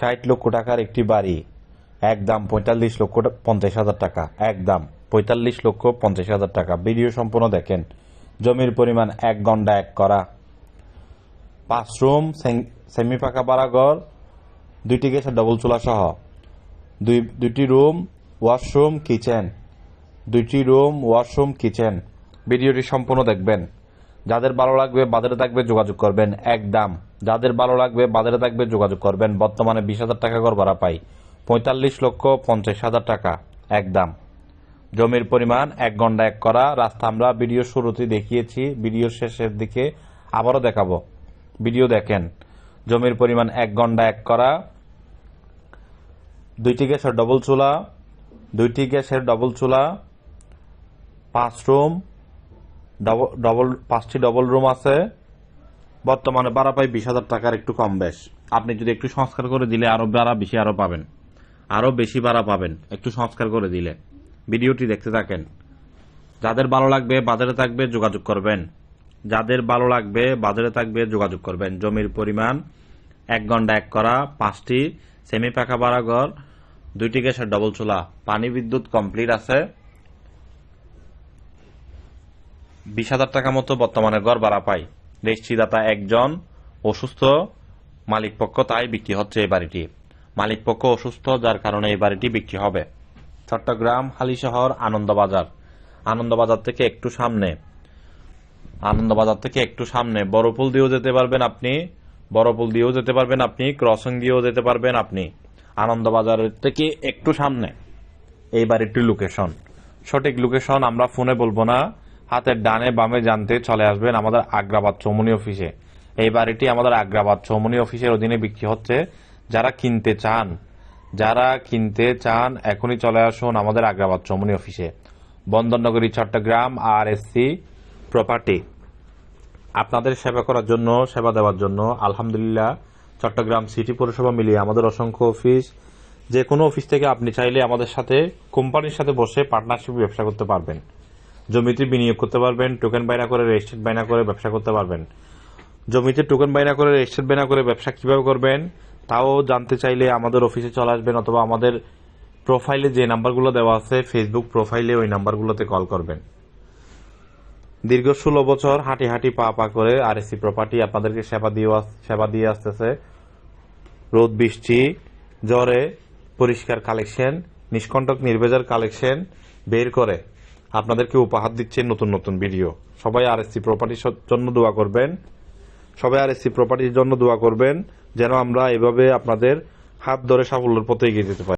ষাট লক্ষ টাকার একটি বাড়ি। একদম পঁয়তাল্লিশ লক্ষ পঞ্চাশ হাজার টাকা। একদম পঁয়তাল্লিশ লক্ষ পঞ্চাশ হাজার টাকা। ভিডিও সম্পূর্ণ দেখেন। জমির পরিমাণ এক ঘণ্টা এক করা। পাঁচ রুম সেমি পাকা বাড়াঘর দুইটি গ্যাসের ডবল চুলা সহ। দুই দুইটি রুম, ওয়াশরুম, কিচেন। দুইটি রুম, ওয়াশরুম, কিচেন। ভিডিওটি সম্পূর্ণ দেখবেন। যাদের ভালো লাগবে, বাজারে থাকবে, যোগাযোগ করবেন। একদম। যাদের ভালো লাগবে, বাজারে থাকবে, যোগাযোগ করবেন। বর্তমানে বিশ হাজার টাকা ঘর ভাড়া পাই। পঁয়তাল্লিশ লক্ষ পঞ্চাশ হাজার টাকা। একদম। জমির পরিমাণ এক ঘণ্টা এক করা। রাস্তা আমরা ভিডিও শুরুতে দেখিয়েছি। ভিডিও শেষের দিকে আবারও দেখাবো। ভিডিও দেখেন। জমির পরিমাণ এক ঘণ্টা এক করা। দুইটি গ্যাসের ডবল চুলা। দুইটি গ্যাসের ডবল চুলা। পাঁচ রুম ডবল পাঁচটি ডবল রুম আছে। বর্তমানে ভাড়া পাই বিশ হাজার টাকার একটু কম বেশ। আপনি যদি একটু সংস্কার করে দিলে আরও ভাড়া বেশি আরও পাবেন। আরও বেশি ভাড়া পাবেন একটু সংস্কার করে দিলে। ভিডিওটি দেখতে থাকেন। যাদের ভালো লাগবে বাজারে থাকবে যোগাযোগ করবেন। যাদের ভালো লাগবে বাজারে থাকবে যোগাযোগ করবেন। জমির পরিমাণ এক ঘণ্টা এক করা, পাঁচটি সেমি পাকা বাড়া ঘর দুইটি গ্যাসের ডবল চুলা, পানি বিদ্যুৎ কমপ্লিট আছে। বিশ হাজার টাকা মতো বর্তমানে ঘর ভাড়া পাই। রেজিস্ট্রিদাতা একজন অসুস্থ মালিক পক্ষ তাই বিক্রি হচ্ছে এই বাড়িটি। মালিক পক্ষ অসুস্থ যার কারণে এই বাড়িটি বিক্রি হবে। চট্টগ্রাম হালিশহর আনন্দবাজার। আনন্দবাজার থেকে একটু সামনে। আনন্দবাজার থেকে একটু সামনে। বড়পুল দিয়েও যেতে পারবেন আপনি। বড়পুল দিয়েও যেতে পারবেন আপনি। ক্রসিং দিয়েও যেতে পারবেন আপনি। আনন্দবাজারের থেকে একটু সামনে। এই বাড়িটির লোকেশন সঠিক লোকেশন আমরা ফোনে বলব না। হাতের ডানে বামে জানতে চলে আসবেন আমাদের আগ্রাবাদ চৌমনি অফিসে। এই বাড়িটি আমাদের আগ্রাবাদ চৌমনি অফিসের অধীনে বিক্রি হচ্ছে। যারা কিনতে চান, যারা কিনতে চান, এখনই চলে আসুন আমাদের আগ্রাবাদ চৌমনি অফিসে। বন্দরনগরী চট্টগ্রাম আর এসসি প্রপার্টি আপনাদের সেবা করার জন্য, সেবা দেওয়ার জন্য আলহামদুলিল্লাহ চট্টগ্রাম সিটি পৌরসভা মিলিয়ে আমাদের অসংখ্য অফিস। যে কোনো অফিস থেকে আপনি চাইলে আমাদের সাথে, কোম্পানির সাথে বসে পার্টনারশিপ ব্যবসা করতে পারবেন। জমিতে বিনিয়োগ করতে পারবেন টোকেন বাইনা করে রেজিস্ট্রেট বাইনা করে ব্যবসা করতে পারবেন। জমিতে টোকেন বাইনা করে রেজিস্ট্রেট বাইনা করে ব্যবসা কীভাবে করবেন, তাও জানতে চাইলে আমাদের অফিসে চলে আসবেন অথবা আমাদের প্রোফাইলে যে নাম্বারগুলো দেওয়া আছে ফেসবুক প্রোফাইলে ওই নাম্বারগুলোতে কল করবেন। দীর্ঘ ষোলো বছর হাঁটি হাঁটি পা পা করে আর এসি প্রপার্টি আপনাদেরকে সেবা দিয়ে সেবা দিয়ে আসতেছে। রোদ, বৃষ্টি, জ্বরে পরিষ্কার কালেকশন নিষ্কণ্টক নির্ভেজার কালেকশন বের করে। আপনাদেরকে উপহার দিচ্ছে নতুন নতুন ভিডিও। সবাই আর এসি প্রপার্টির জন্য দোয়া করবেন। সবাই আর এসি প্রপার্টির জন্য দোয়া করবেন, যেন আমরা এভাবে আপনাদের হাত ধরে সাফল্যের পথে এগিয়ে যেতে পারি।